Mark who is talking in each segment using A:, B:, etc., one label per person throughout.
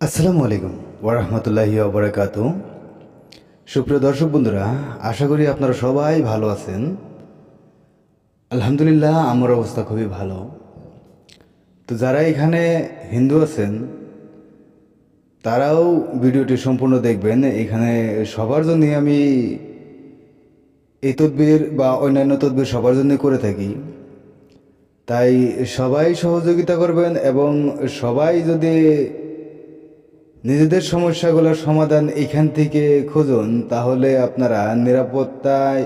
A: আসসালামু আলাইকুম ওরহমতুল্লাহি ওবরাকাত সুপ্রিয় দর্শক বন্ধুরা, আশা করি আপনারা সবাই ভালো আছেন। আলহামদুলিল্লাহ, আমার অবস্থা খুবই ভালো। তো যারা এখানে হিন্দু আছেন, তারাও ভিডিওটি সম্পূর্ণ দেখবেন। এখানে সবার জন্য আমি এই তদবির বা অন্যান্য তদবির সবার জন্য করে থাকি। তাই সবাই সহযোগিতা করবেন এবং সবাই যদি নিজেদের সমস্যাগুলোর সমাধান এখান থেকে খুঁজুন, তাহলে আপনারা নিরাপত্তায়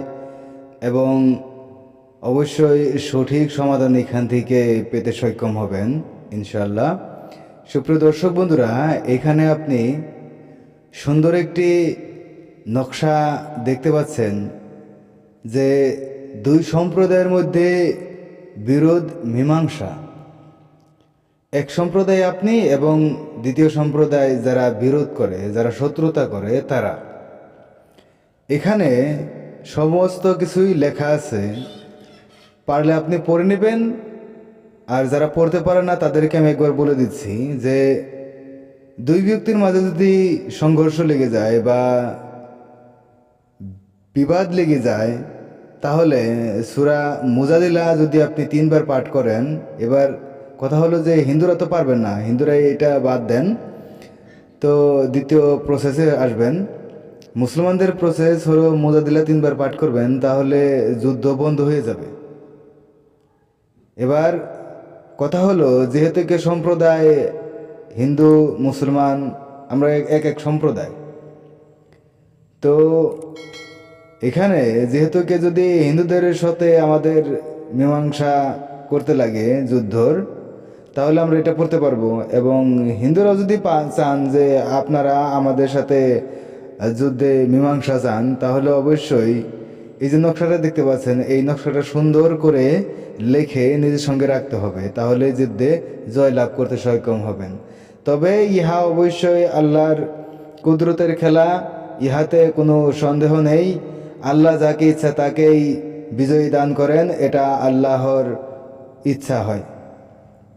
A: এবং অবশ্যই সঠিক সমাধান এখান থেকে পেতে সক্ষম হবেন ইনশাল্লাহ সুপ্রিয় দর্শক বন্ধুরা, এখানে আপনি সুন্দর একটি নকশা দেখতে পাচ্ছেন যে দুই সম্প্রদায়ের মধ্যে বিরোধ, মীমাংসা। এক সম্প্রদায় আপনি এবং দ্বিতীয় সম্প্রদায় যারা বিরোধ করে, যারা শত্রুতা করে, তারা। এখানে সমস্ত কিছুই লেখা আছে। পারলে আপনি পড়ে নেবেন, আর যারা পড়তে পারে না, তাদেরকে আমি একবার বলে দিচ্ছি যে, দুই ব্যক্তির মাঝে যদি সংঘর্ষ লেগে যায় বা বিবাদ লেগে যায়, তাহলে সুরা মুজাদিলা যদি আপনি তিনবার পাঠ করেন, এবার কথা হলো যে হিন্দুরা তো পারবেন না হিন্দুরা এটা বাদ দেন। তো দ্বিতীয় প্রসেসে আসবেন। মুসলমানদের প্রসেস হলো মুজাদিলা তিনবার পাঠ করবেন, তাহলে যুদ্ধ বন্ধ হয়ে যাবে। এবার কথা হলো, যেহেতু কে সম্প্রদায় হিন্দু, মুসলমান, আমরা এক এক সম্প্রদায়। তো এখানে যেহেতু কে যদি হিন্দুদের সাথে আমাদের মীমাংসা করতে লাগে যুদ্ধর তাহলে আমরা এটা পড়তে পারব। এবং হিন্দুরাও যদি চান যে আপনারা আমাদের সাথে যুদ্ধে মীমাংসা চান, তাহলে অবশ্যই এই যে নকশাটা দেখতে পাচ্ছেন, এই নকশাটা সুন্দর করে লেখে নিজের সঙ্গে রাখতে হবে। তাহলে যুদ্ধে জয় লাভ করতে সক্ষম হবেন। তবে ইহা অবশ্যই আল্লাহর কুদরতের খেলা, ইহাতে কোনো সন্দেহ নেই। আল্লাহ যাকে ইচ্ছা তাকেই বিজয়ী দান করেন, এটা আল্লাহর ইচ্ছা হয়।